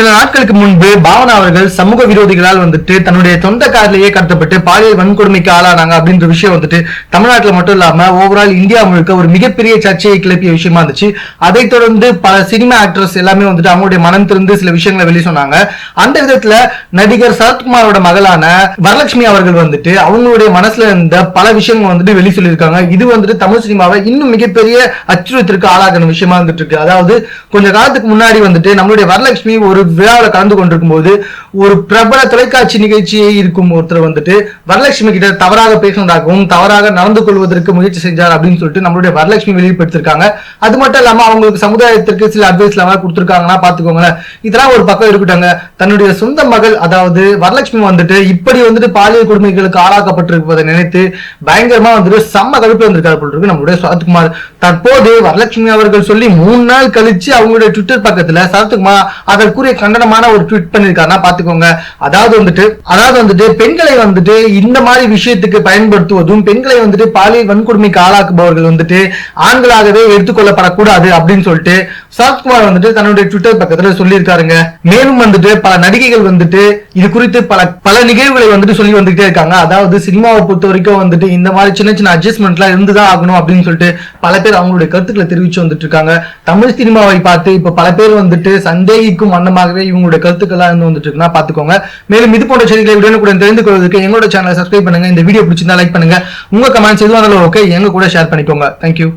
சில நாட்களுக்கு முன்பு பாவனா அவர்கள் சமூக விரோதிகளால் வந்துட்டு தன்னுடைய சொந்த காரிலேயே கடத்தப்பட்டு பாலியல் வன்கொடுமைக்கு ஆளானாங்க அப்படின்ற விஷயம் வந்துட்டு தமிழ்நாட்டில் மட்டும் இல்லாம ஓவரால் இந்தியா முழுக்க ஒரு மிகப்பெரிய சர்ச்சையை கிளப்பிய விஷயமா இருந்துச்சு. அதைத் தொடர்ந்து பல சினிமா ஆக்டர்ஸ் எல்லாமே வந்துட்டு அவங்களுடைய மனம் திறந்து சில விஷயங்களை வெளி சொன்னாங்க. அந்த விதத்துல நடிகர் சரத்குமாரோட மகளான வரலட்சுமி அவர்கள் வந்துட்டு அவங்களுடைய மனசுல இருந்த பல விஷயங்கள் வந்துட்டு வெளி சொல்லியிருக்காங்க. இது வந்துட்டு தமிழ் சினிமாவை இன்னும் மிகப்பெரிய அச்சுறுத்திற்கு ஆளாகிற விஷயமா வந்துட்டு இருக்கு. அதாவது கொஞ்ச காலத்துக்கு முன்னாடி வந்துட்டு நம்மளுடைய வரலட்சுமி ஒரு விழாவில் கலந்து கொண்டிருக்கும் போது ஒரு பிரபல தொலைக்காட்சி நிகழ்ச்சியை இருக்கும் ஒருத்தர் வந்துட்டு வரலட்சுமி கிட்ட தவறாக பேசினதாகவும் தவறாக நடந்து கொள்வதற்கு முயற்சி செஞ்சார் அப்படின்னு சொல்லிட்டு நம்மளுடைய வரலட்சுமி வெளிப்படுத்திருக்காங்க அது மட்டும் இல்லாம அவங்களுக்கு சமுதாயத்திற்கு சில அட்வைஸ் எல்லாம் கொடுத்துருக்காங்கன்னா பாத்துக்கோங்களேன் இதெல்லாம் ஒரு பக்கம் இருக்கட்டாங்க தன்னுடைய சொந்த மகள் அதாவது வரலட்சுமி வந்துட்டு இப்படி வந்துட்டு பாலியல் கொடுமைகளுக்கு ஆளாக்கப்பட்டிருப்பதை நினைத்து பயங்கரமா வந்துட்டு செம்ம கழுப்பு வந்திருக்காரு போல் இருக்கு நம்மளுடைய சரத்குமார் தற்போது வரலட்சுமி அவர்கள் சொல்லி மூணு நாள் கழிச்சு அவங்களுடைய ட்விட்டர் பக்கத்துல சரத்குமார் அதற்குரிய கண்டனமான ஒரு ட்வீட் பண்ணிருக்காருன்னா பாத்துக்கோங்க. அதாவது வந்துட்டு அதாவது வந்துட்டு பெண்களை வந்துட்டு இந்த மாதிரி விஷயத்துக்கு பயன்படுத்துவதும் பெண்களை வந்துட்டு பாலியல் வன்கொடுமைக்கு ஆளாக்குபவர்கள் வந்துட்டு ஆண்களாகவே எடுத்துக்கொள்ளப்படக்கூடாது அப்படின்னு சொல்லிட்டு சரத்குமார் வந்துட்டு தன்னுடைய ட்விட்டர் பக்கத்துல சொல்லியிருக்காருங்க. மேலும் வந்துட்டு பல நடிகைகள் வந்துட்டு இது குறித்து பல பல நிகழ்வுகளை வந்துட்டு சொல்லி வந்துகிட்டே இருக்காங்க. அதாவது சினிமாவை பொறுத்த வரைக்கும் வந்துட்டு இந்த மாதிரி சின்ன சின்ன அட்ஜஸ்ட்மெண்ட்லாம் இருந்துதான் ஆகணும் அப்படின்னு சொல்லிட்டு பல பேர் அவங்களுடைய கருத்துக்களை தெரிவிச்சு வந்துட்டு இருக்காங்க. தமிழ் சினிமாவை பார்த்து இப்ப பல பேர் வந்துட்டு சந்தேகிக்கும் வண்ணமாகவே இவங்களுடைய கருத்துக்கள்லாம் இருந்து வந்துட்டு இருக்குன்னா பாத்துக்கோங்க மேலும் இது போன்ற செய்திகளை உடனுக்குடன் தெரிந்து கொள்வதற்கு எங்களோட சேனலை சப்ஸ்கிரைப் பண்ணுங்க. இந்த வீடியோ பிடிச்சிருந்தா லைக் பண்ணுங்க. உங்க கமெண்ட்ஸ் எதுவாக இருந்தாலும் ஓகே எங்க கூட ஷேர் பண்ணிக்கோங்க. தேங்க்யூ